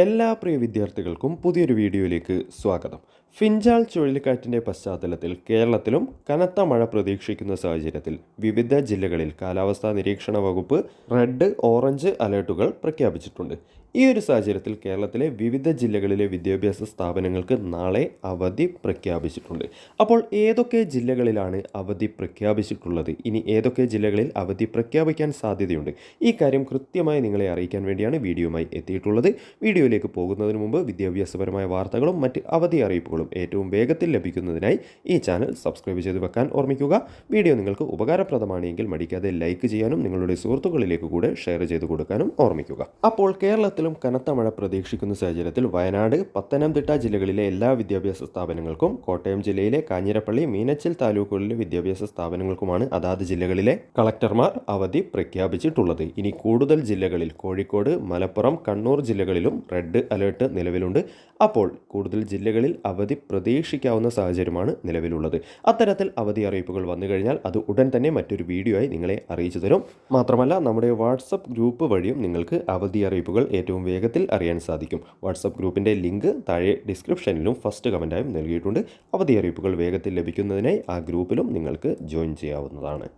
എല്ലാ പ്രിയ വിദ്യാർത്ഥികൾക്കും പുതിയൊരു വീഡിയോയിലേക്ക് സ്വാഗതം. ഫിഞ്ചാൾ ചുഴലിക്കാറ്റിന്റെ പശ്ചാത്തലത്തിൽ കേരളത്തിലും കനത്ത മഴ പ്രതീക്ഷിക്കുന്ന സാഹചര്യത്തിൽ വിവിധ ജില്ലകളിൽ കാലാവസ്ഥാ നിരീക്ഷണ വകുപ്പ് റെഡ് ഓറഞ്ച് അലേർട്ടുകൾ പ്രഖ്യാപിച്ചിട്ടുണ്ട്. ഈ ഒരു സാഹചര്യത്തിൽ കേരളത്തിലെ വിവിധ ജില്ലകളിലെ വിദ്യാഭ്യാസ സ്ഥാപനങ്ങൾക്ക് നാളെ അവധി പ്രഖ്യാപിച്ചിട്ടുണ്ട്. അപ്പോൾ ഏതൊക്കെ ജില്ലകളിലാണ് അവധി പ്രഖ്യാപിച്ചിട്ടുള്ളത്? ഇനി ഏതൊക്കെ ജില്ലകളിൽ അവധി പ്രഖ്യാപിക്കാൻ സാധ്യതയുണ്ട്? ഈ കാര്യം കൃത്യമായി നിങ്ങളെ അറിയിക്കാൻ വേണ്ടിയാണ് വീഡിയോയുമായി എത്തിയിട്ടുള്ളത്. വീഡിയോയിലേക്ക് പോകുന്നതിന് മുമ്പ് വിദ്യാഭ്യാസപരമായ വാർത്തകളും മറ്റ് അവധി അറിയിപ്പുകളും ഏറ്റവും വേഗത്തിൽ ലഭിക്കുന്നതിനായി ഈ ചാനൽ സബ്സ്ക്രൈബ് ചെയ്ത് വെക്കാൻ ഓർമ്മിക്കുക. വീഡിയോ നിങ്ങൾക്ക് ഉപകാരപ്രദമാണെങ്കിൽ മടിക്കാതെ ലൈക്ക് ചെയ്യാനും നിങ്ങളുടെ സുഹൃത്തുക്കളിലേക്ക് കൂടെ ഷെയർ ചെയ്ത് കൊടുക്കാനും ഓർമ്മിക്കുക. അപ്പോൾ കേരളത്തിലും കനത്ത മഴ പ്രതീക്ഷിക്കുന്ന സാഹചര്യത്തിൽ വയനാട് പത്തനംതിട്ട ജില്ലകളിലെ എല്ലാ വിദ്യാഭ്യാസ സ്ഥാപനങ്ങൾക്കും കോട്ടയം ജില്ലയിലെ കാഞ്ഞിരപ്പള്ളി മീനച്ചിൽ താലൂക്കുകളിലെ വിദ്യാഭ്യാസ സ്ഥാപനങ്ങൾക്കുമാണ് അതാത് ജില്ലകളിലെ കളക്ടർമാർ അവധി പ്രഖ്യാപിച്ചിട്ടുള്ളത്. ഇനി കൂടുതൽ ജില്ലകളിൽ കോഴിക്കോട് മലപ്പുറം കണ്ണൂർ ജില്ലകളിലും റെഡ് അലേർട്ട് നിലവിലുണ്ട്. അപ്പോൾ കൂടുതൽ ജില്ലകളിൽ അവധി പ്രതീക്ഷിക്കാവുന്ന സാഹചര്യമാണ് നിലവിലുള്ളത്. അത്തരത്തിൽ അവധി അറിയിപ്പുകൾ വന്നു കഴിഞ്ഞാൽ അത് ഉടൻ തന്നെ മറ്റൊരു വീഡിയോ ആയി നിങ്ങളെ അറിയിച്ചു തരും. മാത്രമല്ല നമ്മുടെ വാട്സപ്പ് ഗ്രൂപ്പ് വഴിയും നിങ്ങൾക്ക് അവധി അറിയിപ്പുകൾ ഏറ്റവും വേഗത്തിൽ അറിയാൻ സാധിക്കും. വാട്സപ്പ് ഗ്രൂപ്പിന്റെ ലിങ്ക് താഴെ ഡിസ്ക്രിപ്ഷനിലും ഫസ്റ്റ് കമന്റായും നൽകിയിട്ടുണ്ട്. അവധി അറിയിപ്പുകൾ വേഗത്തിൽ ലഭിക്കുന്നതിനായി ആ ഗ്രൂപ്പിലും നിങ്ങൾക്ക് ജോയിൻ ചെയ്യാവുന്നതാണ്.